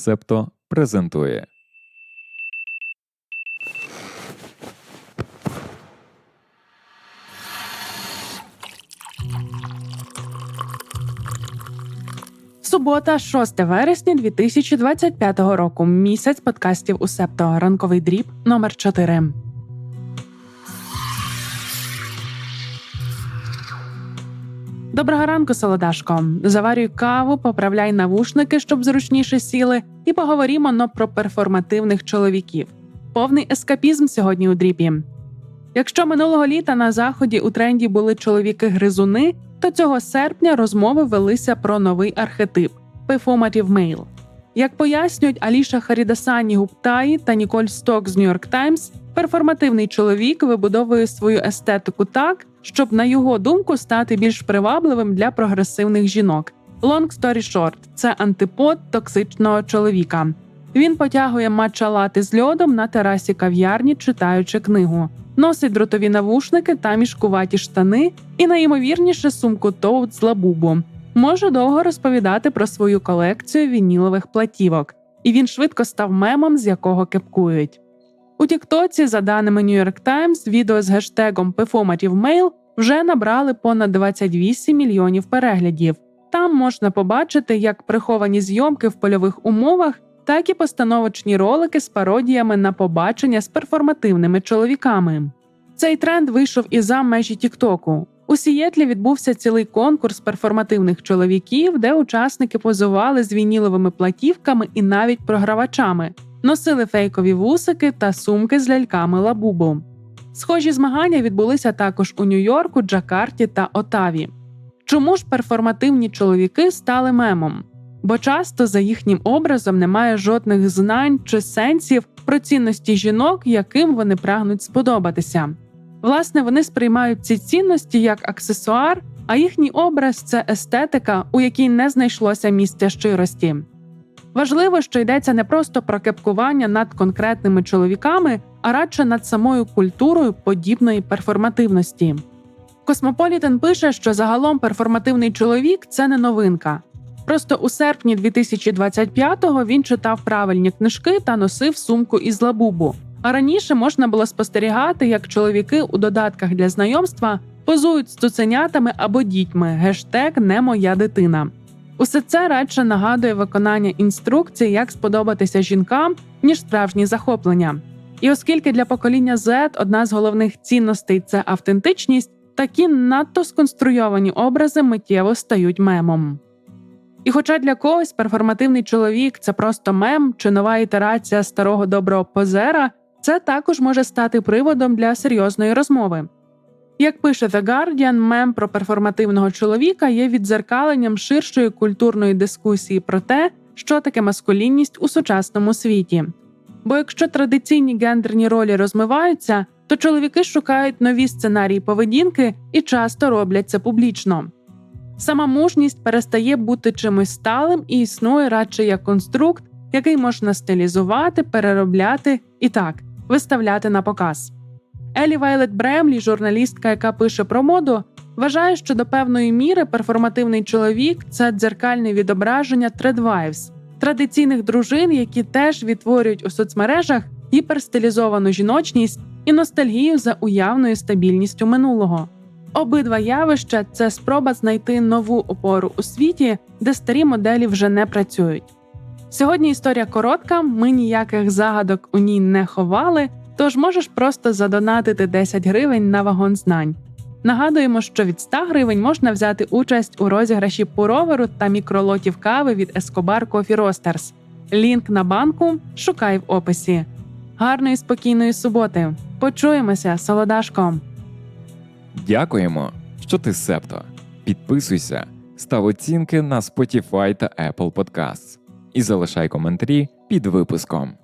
Септо презентує. Субота, 6 вересня 2025 року. Місяць подкастів у Септо. Ранковий дріб номер 4 Доброго ранку, солодашко. Заварюй каву, поправляй навушники, щоб зручніше сіли, і поговоримо но про перформативних чоловіків. Повний ескапізм сьогодні у дріпі. Якщо минулого літа на заході у тренді були чоловіки-гризуни, то цього серпня розмови велися про новий архетип перформатив male. Як пояснюють Аліша Харідасані Гуптаї та Ніколь Сток з York Times, перформативний чоловік вибудовує свою естетику так, щоб, на його думку, стати більш привабливим для прогресивних жінок. Long story short – це антипод токсичного чоловіка. Він потягує матча-лати з льодом на терасі кав'ярні, читаючи книгу, носить дротові навушники та мішкуваті штани і найімовірніше сумку тоут з лабубу. Може довго розповідати про свою колекцію вінілових платівок, і він швидко став мемом, з якого кепкують. У Тіктоці, за даними New York Times, відео з гештегом Male вже набрали понад 28 мільйонів переглядів. Там можна побачити як приховані зйомки в польових умовах, так і постановочні ролики з пародіями на побачення з перформативними чоловіками. Цей тренд вийшов і за межі Тіктоку. У Сієтлі відбувся цілий конкурс перформативних чоловіків, де учасники позували з вініловими платівками і навіть програвачами, носили фейкові вусики та сумки з ляльками лабубу. Схожі змагання відбулися також у Нью-Йорку, Джакарті та Отаві. Чому ж перформативні чоловіки стали мемом? Бо часто за їхнім образом немає жодних знань чи сенсів про цінності жінок, яким вони прагнуть сподобатися. Власне, вони сприймають ці цінності як аксесуар, а їхній образ це естетика, у якій не знайшлося місця щирості. Важливо, що йдеться не просто про кепкування над конкретними чоловіками, а радше над самою культурою подібної перформативності. Космополітен пише, що загалом перформативний чоловік це не новинка. Просто у серпні 2025-го він читав правильні книжки та носив сумку із лабубу. А раніше можна було спостерігати, як чоловіки у додатках для знайомства позують з цуценятами або дітьми гештег не моя дитина. Усе це радше нагадує виконання інструкцій, як сподобатися жінкам, ніж справжні захоплення. І оскільки для покоління Z одна з головних цінностей це автентичність, такі надто сконструйовані образи миттєво стають мемом. І хоча для когось перформативний чоловік це просто мем чи нова ітерація старого доброго позера, це також може стати приводом для серйозної розмови. Як пише The Guardian, мем про перформативного чоловіка є віддзеркаленням ширшої культурної дискусії про те, що таке маскулінність у сучасному світі. Бо якщо традиційні гендерні ролі розмиваються, то чоловіки шукають нові сценарії поведінки і часто роблять це публічно. Сама мужність перестає бути чимось сталим і існує радше як конструкт, який можна стилізувати, переробляти і так виставляти на показ. Елі Вайлет Бремлі, журналістка, яка пише про моду, вважає, що до певної міри перформативний чоловік це дзеркальне відображення тредвайвс, традиційних дружин, які теж відтворюють у соцмережах гіперстилізовану жіночність і ностальгію за уявною стабільністю минулого. Обидва явища це спроба знайти нову опору у світі, де старі моделі вже не працюють. Сьогодні історія коротка, ми ніяких загадок у ній не ховали, тож можеш просто задонатити 10 гривень на вагон знань. Нагадуємо, що від 100 гривень можна взяти участь у розіграші пуроверу та мікролотів кави від Escobar Coffee Roasters. Лінк на банку шукай в описі. Гарної спокійної суботи! Почуємося, солодашко! Дякуємо, що ти септо. Підписуйся, став оцінки на Spotify та Apple Podcasts і залишай коментарі під випуском.